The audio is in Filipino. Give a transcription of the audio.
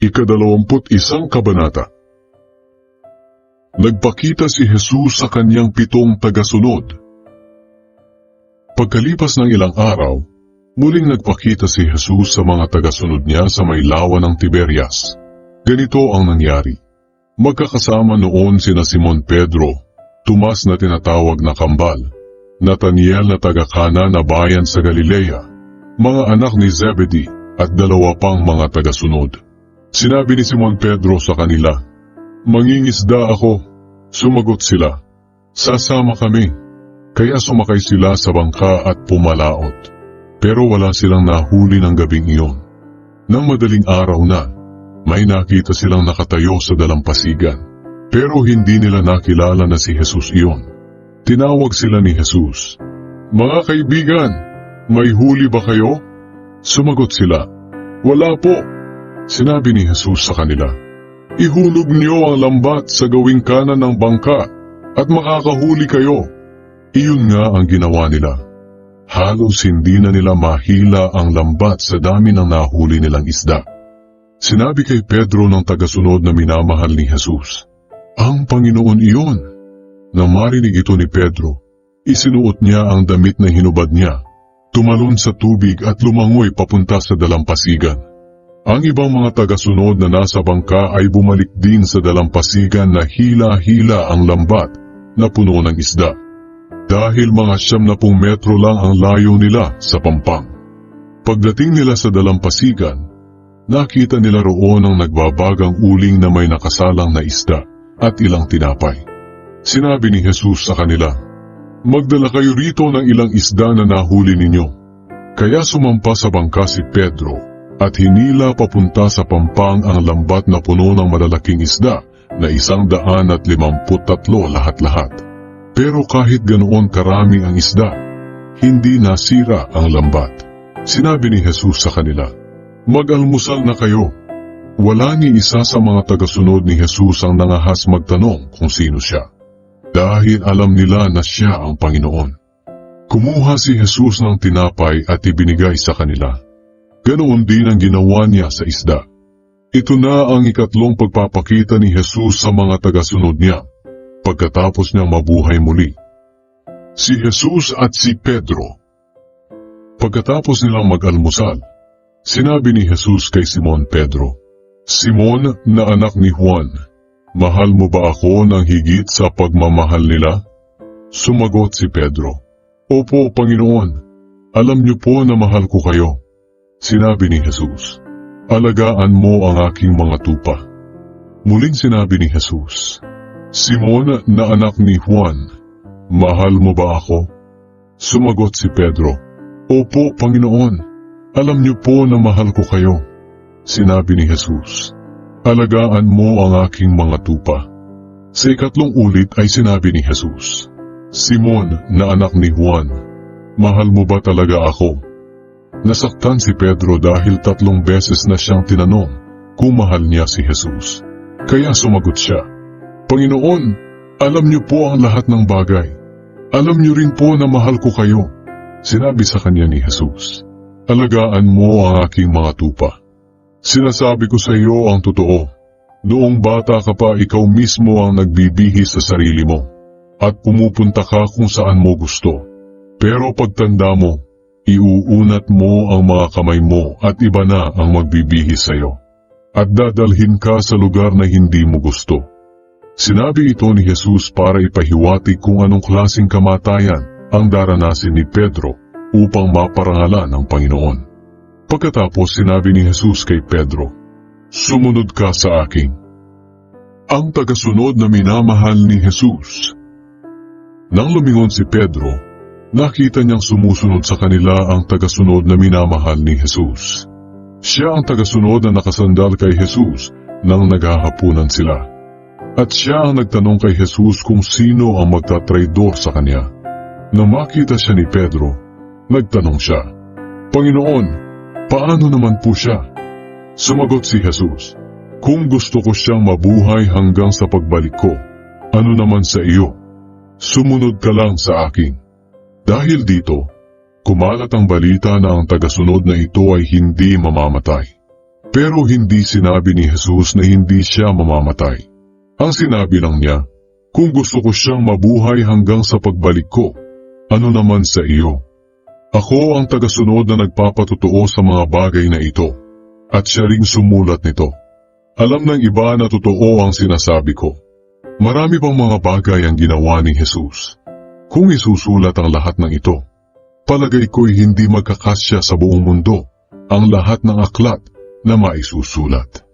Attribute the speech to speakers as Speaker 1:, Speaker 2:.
Speaker 1: Ikadalawamput isang kabanata Nagpakita si Jesus sa kanyang pitong tagasunod. Pagkalipas ng ilang araw, muling nagpakita si Jesus sa mga tagasunod niya sa may lawa ng Tiberias. Ganito ang nangyari. Magkakasama noon sina Simon Pedro, Tomas na tinatawag na Kambal, Nathaniel na taga-Kana na bayan sa Galilea, mga anak ni Zebedee at dalawa pang mga tagasunod. Sinabi ni Simon Pedro sa kanila, Mangingisda ako. Sumagot sila, Sasama kami. Kaya sumakay sila sa bangka at pumalaot. Pero wala silang nahuli ng gabing iyon. Nang madaling araw na, may nakita silang nakatayo sa dalampasigan. Pero hindi nila nakilala na si Jesus iyon. Tinawag sila ni Jesus. Mga kaibigan, may huli ba kayo? Sumagot sila, Wala po. Sinabi ni Jesus sa kanila, Ihulog niyo ang lambat sa gawing kanan ng bangka at makakahuli kayo. Iyon nga ang ginawa nila. Halos hindi na nila mahila ang lambat sa dami ng nahuli nilang isda. Sinabi kay Pedro ng tagasunod na minamahal ni Jesus, Ang Panginoon iyon. Nang marinig ito ni Pedro, isinuot niya ang damit na hinubad niya, tumalon sa tubig at lumangoy papunta sa dalampasigan. Ang ibang mga tagasunod na nasa bangka ay bumalik din sa dalampasigan na hila-hila ang lambat na puno ng isda. Dahil mga siyam na pung metro lang ang layo nila sa pampang. Pagdating nila sa dalampasigan, nakita nila roon ang nagbabagang uling na may nakasalang na isda at ilang tinapay. Sinabi ni Jesus sa kanila, Magdala kayo rito ng ilang isda na nahuli ninyo. Kaya sumampa sa bangka si Pedro at hinila papunta sa pampang ang lambat na puno ng malalaking isda na isang daan at limamput tatlo lahat-lahat. Pero kahit ganoon karami ang isda, hindi nasira ang lambat. Sinabi ni Jesus sa kanila, Mag-almusal na kayo. Wala ni isa sa mga tagasunod ni Jesus ang nangahas magtanong kung sino siya. Dahil alam nila na siya ang Panginoon. Kumuha si Jesus ng tinapay at ibinigay sa kanila. Ganoon din ang ginawa niya sa isda. Ito na ang ikatlong pagpapakita ni Jesus sa mga tagasunod niya, pagkatapos niyang mabuhay muli. Si Jesus at si Pedro. Pagkatapos nilang mag-almusal, sinabi ni Jesus kay Simon Pedro, Simon na anak ni Juan, mahal mo ba ako ng higit sa pagmamahal nila? Sumagot si Pedro, Opo, Panginoon, alam niyo po na mahal ko kayo. Sinabi ni Jesus, Alagaan mo ang aking mga tupa. Muling sinabi ni Jesus, Simon na anak ni Juan, mahal mo ba ako? Sumagot si Pedro, Opo, Panginoon, alam niyo po na mahal ko kayo. Sinabi ni Jesus, Alagaan mo ang aking mga tupa. Sa ikatlong ulit ay sinabi ni Jesus, Simon na anak ni Juan, mahal mo ba talaga ako? Nasaktan si Pedro dahil tatlong beses na siyang tinanong kung mahal niya si Jesus. Kaya sumagot siya, Panginoon, alam niyo po ang lahat ng bagay. Alam niyo rin po na mahal ko kayo. Sinabi sa kanya ni Jesus, Alagaan mo ang aking mga tupa. Sinasabi ko sa iyo ang totoo. Noong bata ka pa ikaw mismo ang nagbibihis sa sarili mo at pumupunta ka kung saan mo gusto. Pero pagtanda mo, iuunat mo ang mga kamay mo at iba na ang magbibihis sa iyo. At dadalhin ka sa lugar na hindi mo gusto. Sinabi ito ni Jesus para ipahiwati kung anong klasing kamatayan ang daranasin ni Pedro upang maparangalan ng Panginoon. Pagkatapos sinabi ni Jesus kay Pedro, Sumunod ka sa akin. Ang tagasunod na minamahal ni Jesus. Nang lumingon si Pedro, nakita niyang sumusunod sa kanila ang tagasunod na minamahal ni Jesus. Siya ang tagasunod na nakasandal kay Jesus nang naghahapunan sila. At siya ang nagtanong kay Jesus kung sino ang magtatraidor sa kanya. Nang makita siya ni Pedro, nagtanong siya, Panginoon, paano naman po siya? Sumagot si Jesus, Kung gusto ko siyang mabuhay hanggang sa pagbalik ko, ano naman sa iyo? Sumunod ka lang sa akin. Dahil dito, kumalat ang balita na ang tagasunod na ito ay hindi mamamatay. Pero hindi sinabi ni Jesus na hindi siya mamamatay. Ang sinabi lang niya, kung gusto ko siyang mabuhay hanggang sa pagbalik ko, ano naman sa iyo? Ako ang tagasunod na nagpapatotoo sa mga bagay na ito, at siya ring sumulat nito. Alam ng iba na totoo ang sinasabi ko. Marami pang mga bagay ang ginawa ni Jesus. Kung isusulat ang lahat ng ito, palagay ko'y hindi magkakasya sa buong mundo ang lahat ng aklat na maisusulat.